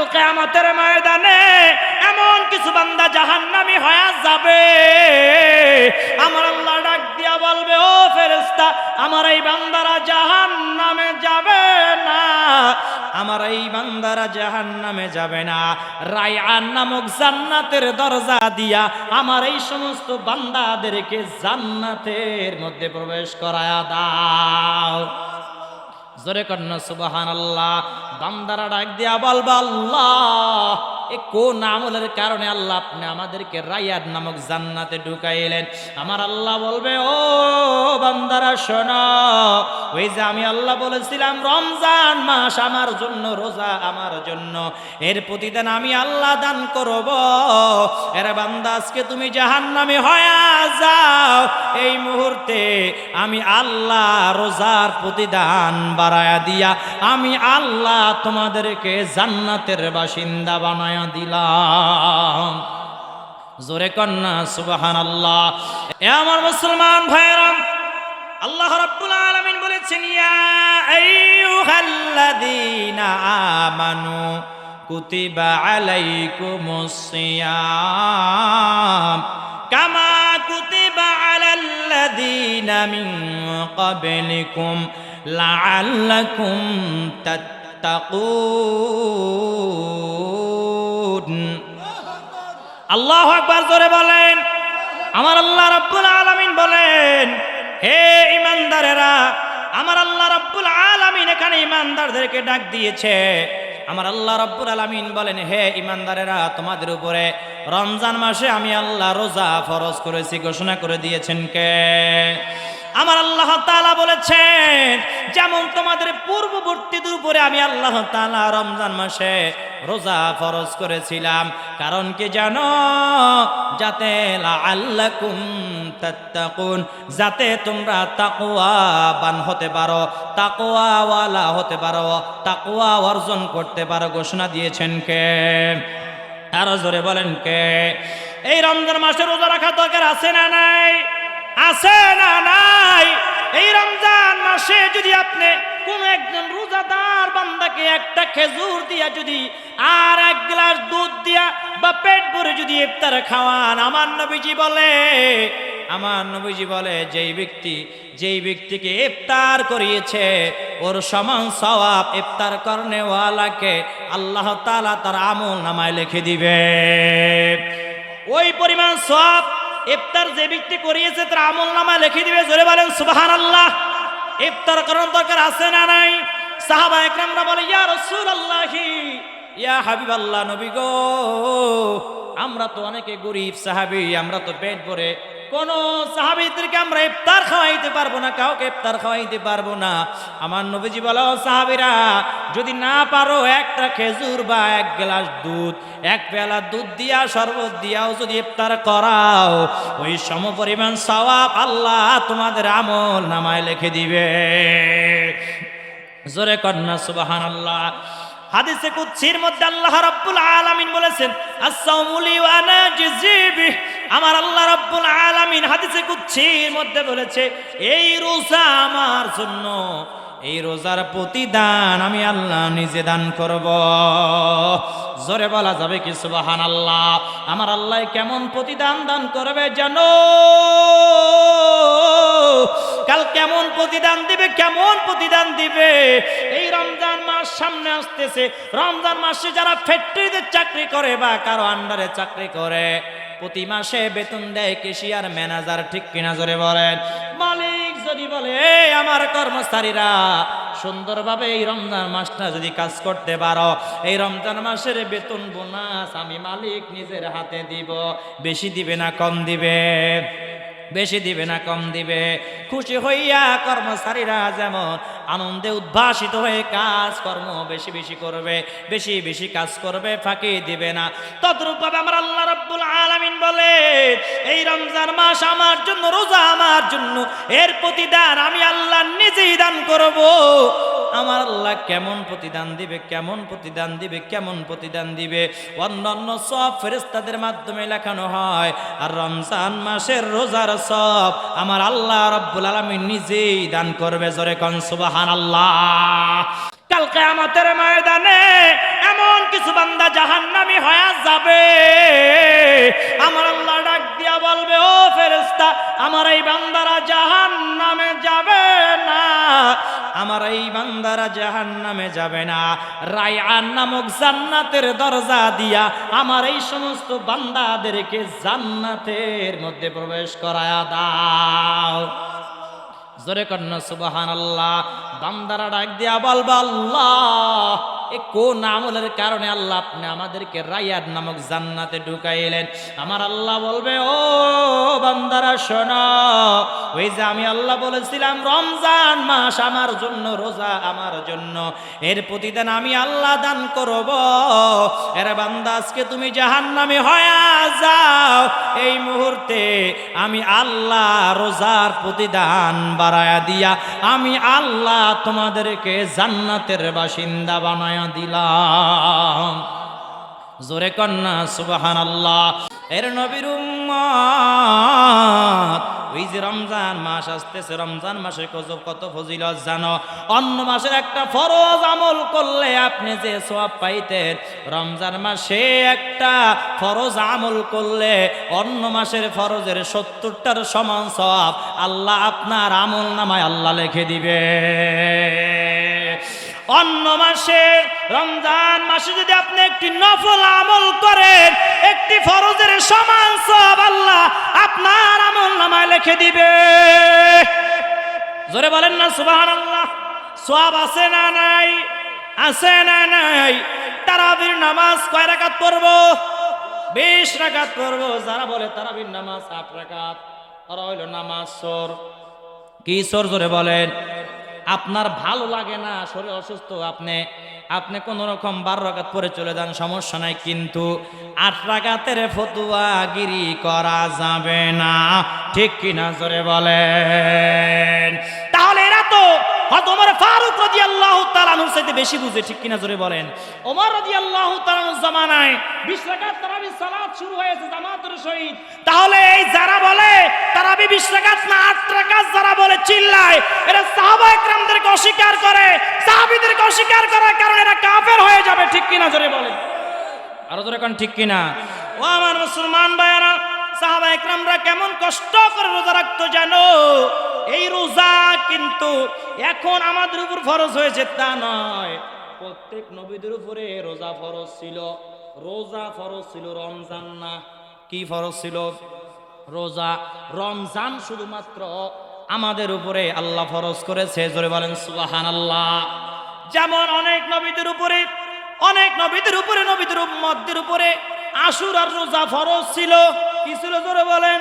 কালকে আমাদের ময়দানে এমন কিছু বান্দা জাহান্নামি হয়ে যাবে। আমার আল্লাহ ডাক দিয়া বলবে, ও ফেরেস্তা আমার এই বান্দারা জাহান্নামে যাবে না। আমার এই বান্দারা জাহান্নামে যাবে না। রায়ান নামক জান্নাতের দরজা দিয়া আমার এই সমস্ত বান্দাদেরকে জান্নাতের মধ্যে প্রবেশ করায়া দাও। জোরে কন্যা সুবাহান আল্লাহ বান্দারা ডাক দিয়া বলবা, আল্লাহ, এ কোন আমলের কারণে আল্লাহ আপনি আমাদেরকে রায়াদ নামক জান্নাতে ঢুকাইলেন? আমার আল্লাহ বলবে, ও বান্দারা, শোনো ওই যে আমি আল্লাহ বলেছিলাম, রমজান মাস আমার জন্য, রোজা আমার জন্য। এর প্রতিদান আমি আল্লাহ দান করব। এরা বান্দা, আজকে তুমি জাহান্নামে হয়ে যাও। এই মুহূর্তে আমি আল্লাহ রোজার প্রতিদান বাড়ায়া দিয়া, আমি আল্লাহ তোমাদেরকে জান্নাতের বাসিন্দা বানায়া দিলাম। জোরে কন্যা সুবাহান আল্লাহ এ আমার মুসলমান ভাইরাম আল্লাহ রাব্বুল আলামিন বলেছেন আমানু কুতিবা আলাইকুমুস সিয়াম কামা কুতিবা আলাল্লাযীনা মিন ক্বাবলিকুম লাআল্লাকুম তাত্তাকুন। আল্লাহ আকবার জোরে বলেন, আমার আল্লাহ রাব্বুল আলামিন বলেন, হে ইমানদারেরা আমার আল্লাহ রাব্বুল আলামিন এখানে ইমানদারদেরকে ডাক দিয়েছে। আমার আল্লাহ রাব্বুল আলামিন বলেন, হে ইমানদারেরা, তোমাদের উপরে রমজান মাসে আমি আল্লাহ রোজা ফরজ করেছি, ঘোষণা করে দিয়েছেন কে? আমার আল্লাহ তাআলা বলেছেন, যেমন তোমাদের পূর্ববর্তীদের উপরে আমি আল্লাহ তালা রমজান মাসে রোজা ফরজ করেছিলাম। কারণ কি জানো? যাতে আল্লাকুম যাতে তোমরা তাকওয়াবান হতে পারো, তাকওয়াওয়ালা হতে পারো, তাকওয়া অর্জন করতে পারো ঘোষণা দিয়েছেন কে? আরও জোরে বলেন কে? এই রমজান মাসে রোজা রাখা দরকার আছে না নাই? আছে না নাই? এই রমজান মাসে যদি আপনি কোন একজন রোজাদার বান্দাকে একটা খেজুর দিয়া যদি আর এক গ্লাস দুধ দিয়া বা পেট ভরে যদি ইফতার খাওয়ান, আমার নবীজি বলে আমার নবীজি বলে, যেই ব্যক্তি, যেই ব্যক্তিকে ইফতার করিয়েছে, ওর সমান সওয়াব ইফতার করনেওয়ালাকে আল্লাহ তালা তার আমল নামায় লিখে দিবে। ওই পরিমাণ সওয়াব ইফতার যে ব্যক্তি করিয়েছে, তার আমল নামায় লিখে দিবে। জোরে বলেন সুবাহান আল্লাহ ইফতার করার দরকার আছে না নাই? সাহাবা একরামরা বলে, ইয়া রসুল আল্লাহি ইয়া হাবিব আল্লাহ নবী গো, আমরা তো অনেকে গরিব সাহাবি, আমরা তো পেট ভরে কোন সাহাবিদেরকে আমরা ইফতার খাওয়াইতে পারব না, কাউকে ইফতার খাওয়াইতে পারব না। আমার নবীজি বলো সাহাবিরা, যদি না পারো একটা খেজুর বা এক গ্লাস দুধ, এক পেলা দুধ দিয়া শরবত দিয়াও যদি ইফতার করাও, ওই সম পরিমাণ সওয়াব আল্লাহ তোমাদের আমল নামায় লিখে দিবে। জোরে কন্যা সুবাহান আল্লাহ হাদিসে কুচ্ছির মধ্যে আল্লাহ রাব্বুল আলামিন বলেছেন আস-সাওমুলি জিজিবি আমার আল্লাহ রাব্বুল আলামিন হাদিসে কুচ্ছির মধ্যে বলেছে, এই রোজা আমার জন্য এই রোজার প্রতিদান আমি আল্লাহ নিজে দান করব। জোরে বলা যাবে কি সুবাহান আল্লাহ আমার আল্লাহ কেমন প্রতিদান দান করবে জানো? কাল কেমন প্রতিদান দিবে, কেমন প্রতিদান দিবে? এই রমজান মাস সামনে আসতেছে। রমজান মাসে যারা ফ্যাক্টরিতে চাকরি করে বা কারও আন্ডারে চাকরি করে, প্রতি মাসে বেতন দেয় কেশিয়ার ম্যানেজার, ঠিক কিনা জোরে বলেন? মালিক যদি বলে আমার কর্মচারীরা, সুন্দরভাবে এই রমজান মাসটা যদি কাজ করতে পারো, এই রমজান মাসের বেতন বোনাস আমি মালিক নিজের হাতে দিব। বেশি দিবে না, কম দিবে? বেশি দিবে না, কম দিবে? খুশি হইয়া কর্মচারীরা যেমন আনন্দে উদ্ভাসিত হয়ে কাজ কর্ম বেশি বেশি করবে, বেশি বেশি কাজ করবে, ফাঁকি দিবে না। তদ্রুপভাবে আমার আল্লাহ রব্বুল আলমিন বলে এই রমজান মাস আমার জন্য, রোজা আমার জন্য, এর প্রতিদান আমি আল্লাহ নিজেই দান করব। আমার আল্লাহ কেমন প্রতিদান দিবে, কেমন প্রতিদান দিবে, কেমন প্রতিদান দিবে? অন্যান্য সব ফেরিস্তাদের মাধ্যমে লেখানো হয়, আর রমজান মাসের রোজার সব আমার আল্লাহ রব্বুল আলমী নিজেই দান করবে। জোরে কনসুবাহান আল্লাহ কালকে আমাদের ময়দানে এমন কিছু বান্দা জাহান্নামি হয়ে যাবে। আমার আল্লাহ ডাক দিয়া বলবে, ও ফেরেস্তা আমার এই বান্দারা জাহান্নামে যাবে না। আমার এই বান্দারা জাহান্নামে যাবে না। রায়ান নামক জান্নাতের দরজা দিয়া আমার এই সমস্ত বান্দাদেরকে জান্নাতের মধ্যে প্রবেশ করায়া দাও। জোরে কন্যা সুবাহান আল্লাহ বান্দারা ডাক দিয়া বলবা, আল্লাহ এ কোন আমলের কারণে আল্লাহ আপনি আমাদেরকে রায়াদ নামক জান্নাতে ঢুকাইলেন? আমার আল্লাহ বলবে, ও বান্দারা, শোনো, ওই যে আমি আল্লাহ বলেছিলাম, রমজান মাস আমার জন্য, রোজা আমার জন্য। এর প্রতিদান আমি আল্লাহ দান করব। এর বান্দা, আজকে তুমি জাহান্নামে হয়ে যাও। এই মুহূর্তে আমি আল্লাহ রোজার প্রতিদান বাড়ায়া দিয়া, আমি আল্লাহ তোমাদেরকে জান্নাতের বাসিন্দা বানায়া দিলাম। জোরে কন্যা সুবাহান আল্লাহ এর নবীর ওই যে রমজান মাস আসতেছে, রমজান মাসে কত কত ফজিলত জানো? অন্য মাসের একটা ফরজ আমল করলে আপনি যে সব পাইতেন, রমজান মাসে একটা ফরজ আমল করলে অন্য মাসের ফরজের সত্তরটার সমান সব আল্লাহ আপনার আমল নামায় আল্লাহ লিখে দিবে। অন্য মাসে রমজান মাসে যদি আপনি একটি নফল আমল করেন, একটি ফরজের সমান সব আল্লাহ আপনার আমল নামায় লিখে দিবে। জোরে বলেন না সুবাহান আল্লাহ সব আছে না নাই? আছে না নাই? তারাবির নামাজ কয় রাকাত পড়ব? বিশ রাকাত পড়ব। যারা বলে তারাবির নামাজ আট রাকাত ওরা হইল নামাজ সর। কি সর? জোরে বলেন। আপনার ভালো লাগে না, শরীর অসুস্থ, আপনি আপনি কোন রকম বারো রাগাত পরে চলে যান, সমস্যা নাই, কিন্তু আট রাগাতের ফতুয়া গিরি করা যাবে না। ঠিক কিনা জোরে বলেন? তাহলে এরা তো হয়তো ওমর ফারুক রাজি আল্লাহ তালানুর সাথে বেশি বুঝে, ঠিক কিনা জোরে বলেন? ওমর রাজি আল্লাহ তালানুর জামানায় বিশ তারাবি সালাত শুরু হয়েছে জামাতের সহিত। তাহলে এই যারা বলে, তারাবি বিশ না, আট রাকাত যারা বলে চিল্লায়, এরা সাহাবা একরামদেরকে অস্বীকার করে, সাহাবিদেরকে অস্বীকার করার কারণে এরা কাফের হয়ে যাবে, ঠিক কিনা জোরে বলে আরও জোরে কোন, ঠিক কিনা? ও আমার মুসলমান ভাইয়ারা, সাহাবা একরামরা কেমন কষ্ট করে রোজা রাখতো জানো? এই রোজা কিন্তু এখন আমাদের উপর ফরজ হয়েছে, তা নয়। প্রত্যেক নবীদের উপরে রোজা ফরজ ছিল। রোজা ফরজ ছিল রমজান না। কি ফরজ ছিল? রোজা। রমজান শুধুমাত্র আমাদের উপরে আল্লাহ ফরজ করেছে, জোরে বলেন সুবাহান আল্লাহ যেমন অনেক নবীদের উপরে, অনেক নবীদের উপরে, নবীদের উম্মতদের উপরে আশুর আর রোজা ফরজ ছিল। কি ছিল, জোরে বলেন?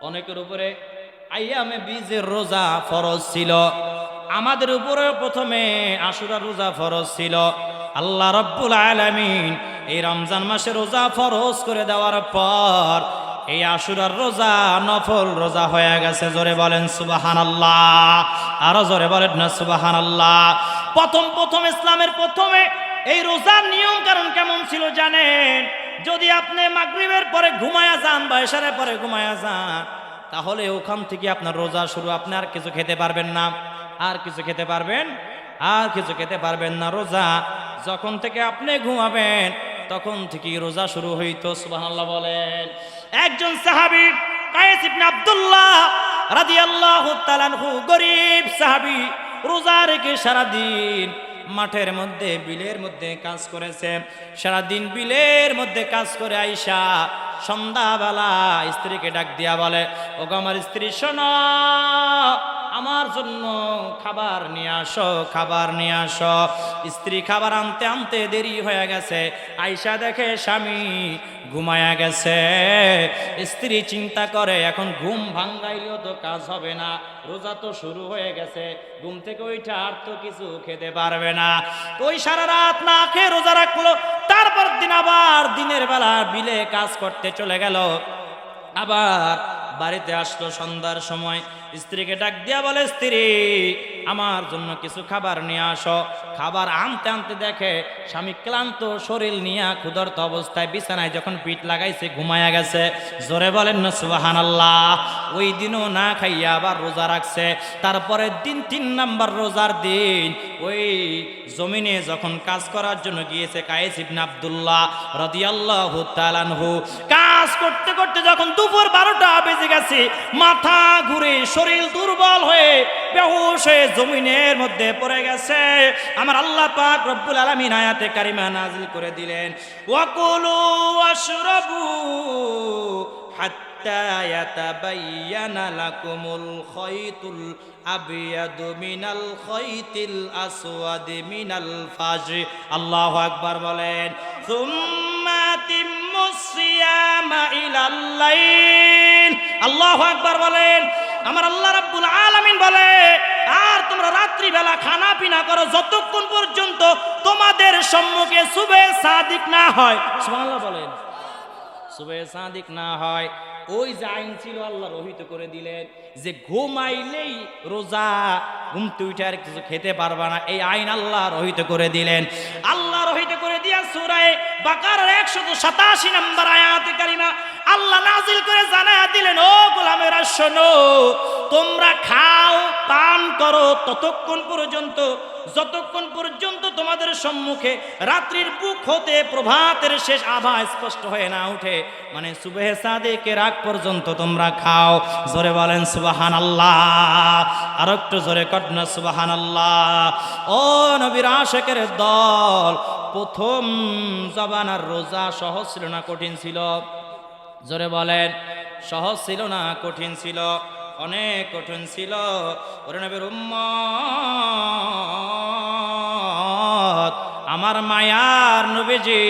অনেকের উপরে আইয়ামে বীজের রোজা ফরজ ছিল। আমাদের উপরে প্রথমে আশুরার রোজা ফরজ ছিল। আল্লাহ রব্বুল আলামিন এই রমজান মাসে রোজা ফরজ করে দেওয়ার পর এই আশুরার রোজা নফল রোজা হয়ে গেছে। জোরে বলেন সুবাহান আল্লাহ আরও জোরে বলেন না সুবাহান আল্লাহ প্রথম প্রথম ইসলামের প্রথমে এই রোজার নিয়ম কারণ কেমন ছিল জানেন? যদি আপনি মাগরিবের পরে ঘুমায়া যান বা এশারের পরে ঘুমায়া যান তাহলে ওখান থেকে আপনার রোজা শুরু। আপনি আর কিছু খেতে পারবেন না, আর কিছু খেতে পারবেন, আর কিছু খেতে পারবেন না রোজা। যখন থেকে আপনি ঘুমাবেন, তখন থেকে রোজা শুরু হইতো, সুবহানাল্লাহ বলেন। একজন সাহাবী আব্দুল্লাহ গরিব সাহাবী, রোজা রেখে সারাদিন মাঠের মধ্যে, বিলের মধ্যে কাজ করেছে। সারাদিন বিলের মধ্যে কাজ করে আইসা সন্ধ্যাবেলা স্ত্রীকে ডাক দিয়া বলে, ওগো আমার স্ত্রী, শোনো আমার জন্য খাবার নিয়ে আসো, খাবার নিয়ে আসো। স্ত্রী খাবার আনতে আনতে দেরি হয়ে গেছে। আইসা দেখে স্বামী ঘুমায়া গেছে। স্ত্রী চিন্তা করে, এখন ঘুম ভাঙ্গাইলেও তো কাজ হবে না। রোজা তো শুরু হয়ে গেছে। ঘুম থেকে ওইটা আর তো কিছু খেতে পারবে না। ওই সারা রাত না খেয়ে রোজা রাখল। তারপর দিন আবার দিনের বেলা বিলে কাজ করতে চলে গেল। আবার বাড়িতে আসলো সন্ধ্যার সময়। স্ত্রীকে ডাক দিয়া বলে, স্ত্রী, আমার জন্য কিছু খাবার নিয়ে আসো। খাবার আনতে আনতে দেখে স্বামী ক্লান্ত শরীর নিয়ে ক্ষুধার্ত অবস্থায় বিছানায় যখন পিঠ লাগাইছে ঘুমায়া গেছে। জোরে বলেন না সুবাহান আল্লাহ ওই দিনও না খাইয়া আবার রোজা রাখছে। তারপরে দিন তিন নাম্বার রোজার দিন। ওই জমিনে যখন কাজ করার জন্য গিয়েছে কায়েস ইবনে আব্দুল্লাহ রাদিয়াল্লাহু তাআলাহু কাজ করতে করতে যখন দুপুর বারোটা বেজে গেছে, মাথা ঘুরে শরীর দুর্বল হয়ে বেহুশ হয়ে জমিনের মধ্যে পড়ে গেছে। আমার আল্লাহ পাক রব্বুল আলামিন আয়াতে কারিমা নাজিল করে দিলেন, ওয়াকুলু ওয়াশরাবু হাত্তা ইয়াতাবায়্যানা আকবার বলেন আল্লাহু আকবার বলেন, আমার আল্লাহ রাব্বুল আলামিন বলে, আর তোমরা রাত্রিবেলা খানা পিনা করো যতক্ষণ পর্যন্ত তোমাদের সম্মুখে সুবে সাদিক না হয়। বলেন। সুবে সাদিক না হয়। ওই যে আইন ছিল, আল্লাহ রহিত করে দিলেন যে ঘুমাইলেই রোজা ঘুমতে উঠে আর কিছু খেতে পারবা না। এই আইন আল্লাহ রহিত করে দিলেন। আল্লাহ রহিত করে দিয়া সুরায় বাকার একশত সাতাশি নম্বর আয়াতে কারিমা আল্লাহ নাজিল করে জানায়া দিলেন, ও গোলামেরা, শোনো, তোমরা খাও পান করো ততক্ষণ পর্যন্ত, যতক্ষণ পর্যন্ত তোমাদের সম্মুখে রাত্রির বুক হতে প্রভাতের শেষ আভা স্পষ্ট হয়ে না উঠে মানে সুবেহে সাদেকে রাগ পর্যন্ত তোমরা খাও। জোরে বলেন সুবাহান আল্লাহ আর একটু জোরে কটনা সুবাহান আল্লাহ ও নবীর আশেকের দল, প্রথম জবানার রোজা সহজ ছিল না কঠিন ছিল? জোরে বলেন, সহজ ছিল না কঠিন ছিল? অনেক কঠিন ছিল। ওরে নবীর আমার মায়ার নবীজি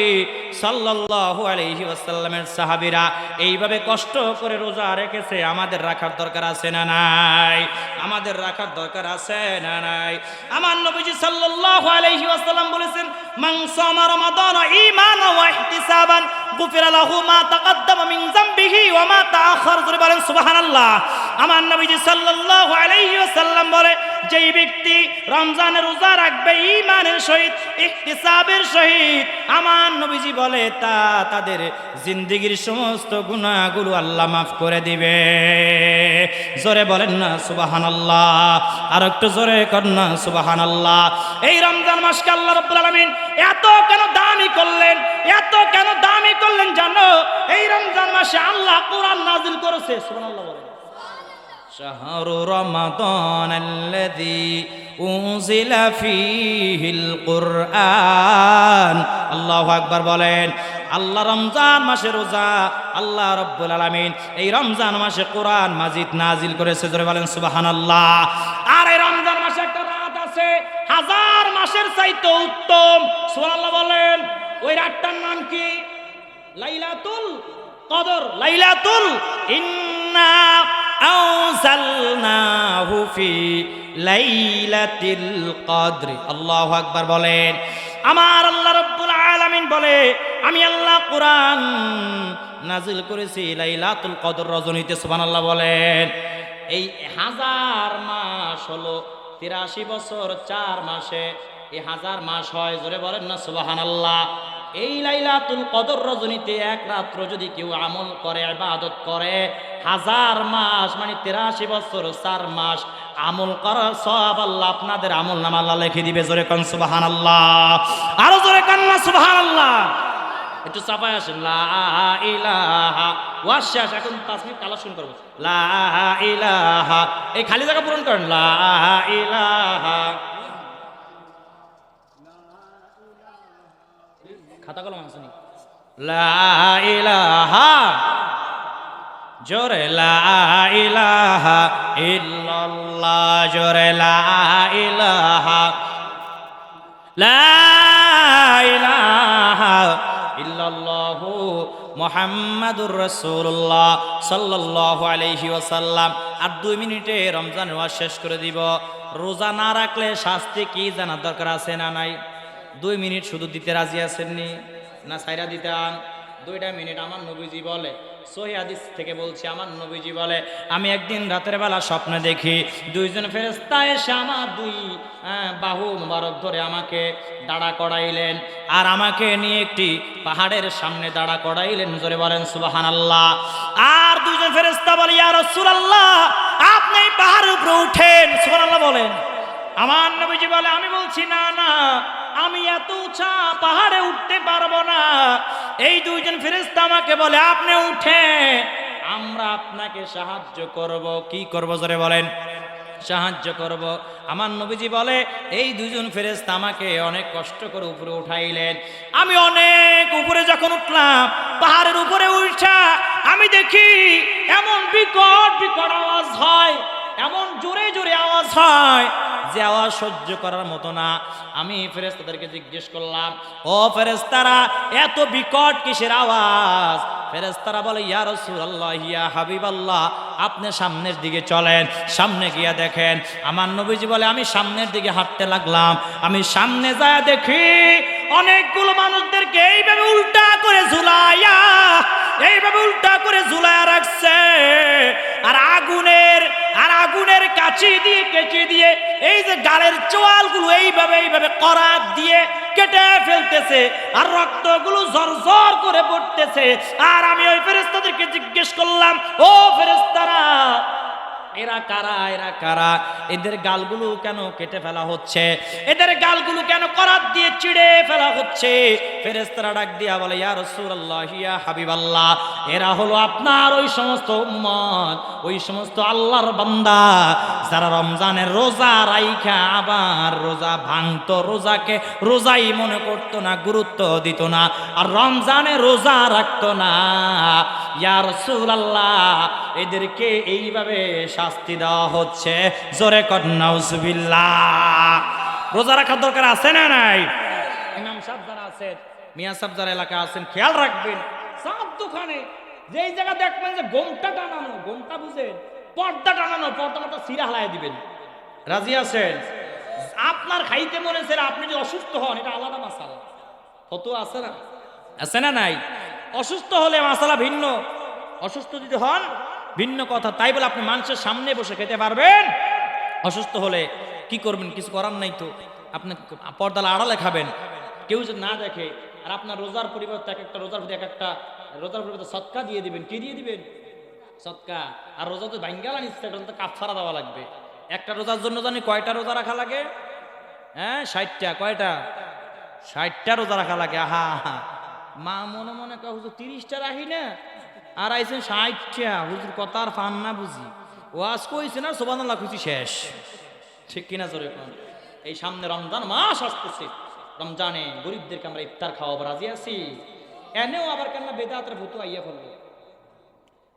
সাল্লাল্লাহু আলাইহি ওয়াসাল্লামের সাহাবীরা এইভাবে কষ্ট করে রোজা রেখেছে, আমাদের রাখার দরকার আছে না নাই? আমাদের রাখার দরকার আছে না নাই? আমার নবীজি সাল্লাল্লাহু আলাইহি ওয়াসাল্লাম বলেছেন, মান সামা রমাদান ঈমানান ওয়া ইহতিসাবান, গুফিরা মা তাকাদ্দামা মিন আমার নবীজি ওয়াসাল্লাম বলে যেই ব্যক্তি রমজানের রোজা রাখবে, ঈমানের সহিত, ইহতিসাবের সহিত, আমার নবীজি বলে, তা তাদের জিন্দেগীর সমস্ত গুনাহগুলো আল্লাহ মাফ করে দিবে। জোরে বলেন না সুবাহান আল্লাহ আর একটু জোরে কর না সুবাহান আল্লাহ এই রমজান মাসকে আল্লাহ রাব্বুল আলামিন এত কেন দামি করলেন, এত কেন দামি করলেন জানো? এই রমজান মাসে আল্লাহ কোরআন নাজিল করেছে, সুবহানাল্লাহ বলেন। شهر رمضان الذي أنزل فيه القرآن الله أكبر বলেন আল্লাহ রমজান মাসে রোজা আল্লাহ রব্বুল আলামিন এই রমজান মাসে কোরআন মাজিদ নাজিল করেছে জোরে বলেন সুবহানাল্লাহ আর এই রমজান মাসে একটা রাত আছে হাজার মাসের চাইতে উত্তম সুবহানাল্লাহ বলেন ওই রাতটার নাম কি লাইলাতুল কদর লাইলাতুল ইন্না আউজালনাহু ফি লাইলাতিল কদর। আল্লাহু আকবার বলেন। আমার আল্লাহ রাব্বুল আলামিন বলে, আমি আল্লাহ কোরআন নাজিল করেছি লাইলাতুল কদর রজনীতে, সুবহানাল্লাহ বলেন। এই হাজার মাস হলো তিরাশি বছর, চার মাসে এই হাজার মাস হয়, জোরে বলেন না, সুবহানাল্লাহ। এই লাইলাতুল কদর রজনীতে এক রাত্র যদি কেউ আমল করে, ইবাদত করে, হাজার মাস মানে তিরাশি বছর, চার মাস আমল করার সব আল্লাহ আপনাদের আমল নামা আল্লাহ লিখে দিবে। জোরে কন সুবাহান আল্লাহ আরও জোরে কন না সুবাহান আল্লাহ একটু চাপায় আসেন। লা এখন পাঁচ মিনিট কালেকশন করব। লা ইলাহা। এই খালি জায়গা পূরণ করেন। লা ইলাহা খাতা কলম আসেনি লা ইলাহা, জোরে লা ইলাহা ইল্লাল্লাহ, জোরে লা ইলাহা লা ইলাহা ইল্লাল্লাহু মোহাম্মদুর রসুল্লাহ সাল্লাল্লাহু আলাইহি ওয়াসাল্লাম। আর দুই মিনিটে রমজানের ওয়াজ শেষ করে দিব। রোজা না রাখলে শাস্তি কি জানার দরকার আছে না নাই? দুই মিনিট শুধু দিতে রাজি আসেননি না সাইরা দিতাম দুইটা মিনিট আমার নবীজি বলে। সহি হাদিস থেকে বলছি, আমার নবীজি বলে, আমি একদিন রাতের বেলা স্বপ্নে দেখি দুইজন ফেরেস্তা এসে আমার দুই বাহু মুবারক ধরে আমাকে দাঁড়া করাইলেন আর আমাকে নিয়ে একটি পাহাড়ের সামনে দাঁড়া করাইলেন। জোরে বলেন সুবাহান আল্লাহ আর দুইজন ফেরেস্তা বলে, ইয়া রাসূলুল্লাহ, আপনি পাহাড়ের উপরে উঠেন। সুবহানাল্লাহ বলেন। আমার নবীজি বলে, আমি বলছি, না না, আমি এত উঁচা পাহাড়ে উঠতে পারব না। এই দুইজন ফেরেস্তা আমাকে বলে, আপনি উঠে আমরা আপনাকে সাহায্য করব। কি করব জোরে বলেন? সাহায্য করব। আমার নবীজি বলে, এই দুজন ফেরেস্তা আমাকে অনেক কষ্ট করে উপরে উঠাইলেন। আমি অনেক উপরে যখন উঠলাম, পাহাড়ের উপরে উঠা, আমি দেখি এমন বিকট বিকট আওয়াজ হয়, এমন জোরে জোরে আওয়াজ হয়। যে আওয়াজ সহ্য করার মতো না। আমি ফেরেস্তাদেরকে জিজ্ঞেস করলাম, ও ফেরেস্তারা এত বিকট কিসের আওয়াজ? ফেরেস্তারা বলে, ইয়া রাসূলুল্লাহ, ইয়া হাবিবাল্লাহ, আপনি সামনের দিকে চলেন, সামনে গিয়া দেখেন। আমার নবীজি বলে, আমি সামনের দিকে হাঁটতে লাগলাম। আমি সামনে যায় দেখি অনেকগুলো মানুষদেরকে এইভাবে উল্টা করে ঝুলাইয়া, এইভাবে উল্টা করে ঝুলাইয়া রাখছে। আর আগুনের আর আগুনের কাছি দিয়ে কেচি দিয়ে এই যে গালের চোয়ালগুলো এইভাবে এইভাবে করাত দিয়ে কেটে ফেলতেছে আর রক্তগুলো ঝরঝর করে পড়তেছে। আর আমি ওই ফেরেস্তাদেরকে জিজ্ঞেস করলাম, ও ফেরেস্তারা এরা কারা এরা কারা? এদের গালগুলো কেন কেটে ফেলা হচ্ছে? এদের গালগুলো কেন করাত দিয়ে চিড়ে ফেলা হচ্ছে? ফেরেস্তারা ডাক দিয়া বলে, ইয়া রাসূলুল্লাহ, ইয়া হাবিবাল্লাহ, এরা হলো আপনার ওই সমস্ত উম্মত, ওই সমস্ত আল্লাহর বান্দা। যারা রমজানের রোজা রাইখা আবার রোজা ভাঙতো, রোজাকে রোজাই মনে করতো না, গুরুত্ব দিত না, আর রমজানে রোজা রাখতো না। ইয়া রাসূলুল্লাহ, এদেরকে এইভাবে শাস্তি দেওয়া হচ্ছে। জোরে কন্নাউজবিল্লাহ রোজা রাখার দরকার আছে না নাই? ইমাম সাহেব যারা আছেন, মিয়া সাহেব যারা এলাকা আছেন, খেয়াল রাখবেন সব দোকানে যেই জায়গা দেখবেন যে গোমটা টানানো গোমটা বুঝেন, পর্দা টানানো, পর্দা মতো সিরা হালাই দিবেন। রাজি আছেন? আপনার খাইতে মনে হচ্ছে আপনি যদি অসুস্থ হন, এটা আলাদা মাসালা। ফতো আছে না? আছে না নাই? অসুস্থ হলে মাসালা ভিন্ন। অসুস্থ যদি হন, ভিন্ন কথা। তাই বলে আপনি মানুষের সামনে বসে খেতে পারবেন। অসুস্থ হলে কি করবেন? কিছু করার নাই তো। আপনি পর্দালে আড়ালে খাবেন। কেউ যদি না দেখে, আর আপনার রোজার পরিবর্তে এক একটা, রোজার প্রতি এক একটা, রোজার পরিবর্তে সৎকা দিয়ে দিবেন। কি দিয়ে দিবেন? সৎকা। আর রোজা তো বাঙ্গালা নিচ্ছে তো কাফারা দেওয়া লাগবে। একটা রোজার জন্য জানি কয়টা রোজা রাখা লাগে? হ্যাঁ ষাটটা। কয়টা? ষাটটা রোজা রাখা লাগে। আহা আহা। মা মনে মনে কয়, হুজুর, তিরিশটা রাখি না? আর আইসেন ষাটটা। হুজুর কথা আর ফান না বুঝি। ওয়াজ কইছে না সোবান খুশি শেষ। ঠিক কিনা জোরে কোন? এই সামনে রমজান মাস আসতেছে। রমজানে গরিবদেরকে আমরা ইফতার খাওয়াবো, রাজি আছি? এনেও আবার কেন বেদাতের ফতুয়া ইয়ে ফেলব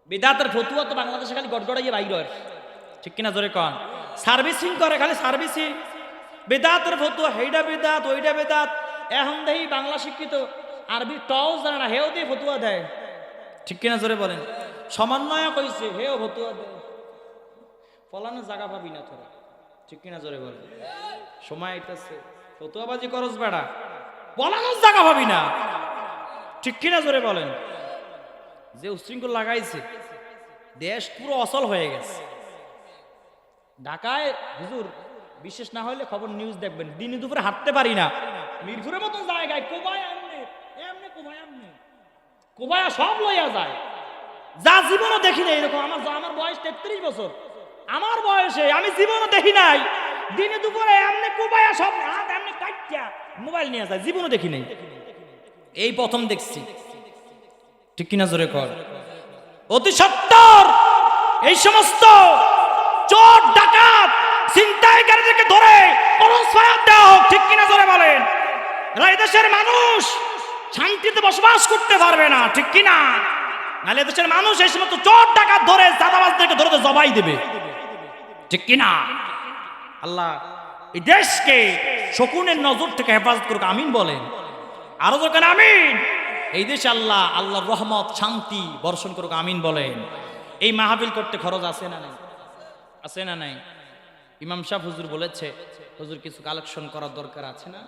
বেদাতের ফতুয়া তো বাংলাদেশে খালি গড়গড়াইয়ে বাইর হয়। ঠিক কিনা জোরে কন? সার্ভিসিং করে খালি সার্ভিসিং। বেদাতের ফতুয়া, হেইডা বেদাত ওইটা বেদাত। এখন দেখি বাংলা শিক্ষিত আরবি টও জানে না, হেও দিয়ে ফতুয়া দেয়। ঠিক কিনা জোরে বলেন? সমন্বয় কইছে হেও ফতুয়া দেয়। ফলানো জায়গা পাবি না তোরা। ঠিক কিনা জোরে বলেন? সময় আইতাছে। ফতুয়াবাজি করস বেড়া। বলানোর জায়গা পাবি না। ঠিক কিনা জোরে বলেন? যে উশৃঙ্খল লাগাইছে, দেশ পুরো অচল হয়ে গেছে। ঢাকায়, হুজুর, বিশেষ না হলে খবর নিউজ দেখবেন। দিনে দুপুরে হাঁটতে পারি না। মিরপুরের মতো জায়গায় কোবায় এমনি এমনি কোবায় আমনে কোবায়া সব লইয়া যায়। যা জীবনও দেখি নাই, এরকম আমার আমার বয়স তেত্রিশ বছর। আমার বয়সে, আমি জীবনও দেখি নাই। দিনে দুপুরে এমনি কোবায়া সব, হাত এমনি কাটিয়া মোবাইল নিয়ে যায়, জীবনও দেখি নাই। এই প্রথম দেখছি। ঠিক কিনা জোরে কর? অতি সত্তর। এই সমস্ত চোর, ডাকাত, ছিনতাইকারীদেরকে ধরে ফায়ার দেওয়া হোক, ঠিক কিনা জোরে বলেন? এরা এদেশের মানুষ, শান্তিতে বসবাস করতে পারবে না, ঠিক কিনা? নাহলে এদেশের মানুষ এই সমস্ত চোর, ডাকাত ধরে চাঁদাবাজদেরকে ধরে জবাই দেবে। ঠিক কিনা? আল্লাহ এই দেশকে শকুনের নজর থেকে হেফাজত করুক, আমিন বলেন। আরও দরকার আমিন। এই দেশে আল্লাহ আল্লাহ রহমত, শান্তি বর্ষণ করুক, আমিন বলেন। এই মাহাবিল করতে খরচ আছে না নাই? আছে না নাই? ইমাম সাহ হুজুর বলেছে, হুজুর কিছু কালেকশন করার দরকার আছে না?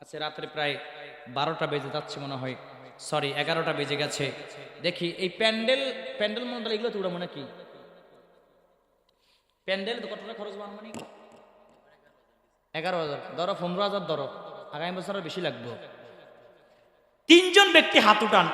আছে, রাত্রে প্রায় বারোটা বেজে যাচ্ছে মনে হয়। সরি, এগারোটা বেজে গেছে। দেখি, এই প্যান্ডেল প্যান্ডেল মন্ডল এগুলো তো মনে কি প্যান্ডেল কত খরচ মানে এগারো হাজার। ধরো, পনেরো হাজার ধরো। আগামী বছর বেশি লাগবে। তিনজন ব্যক্তি হাত উঠান।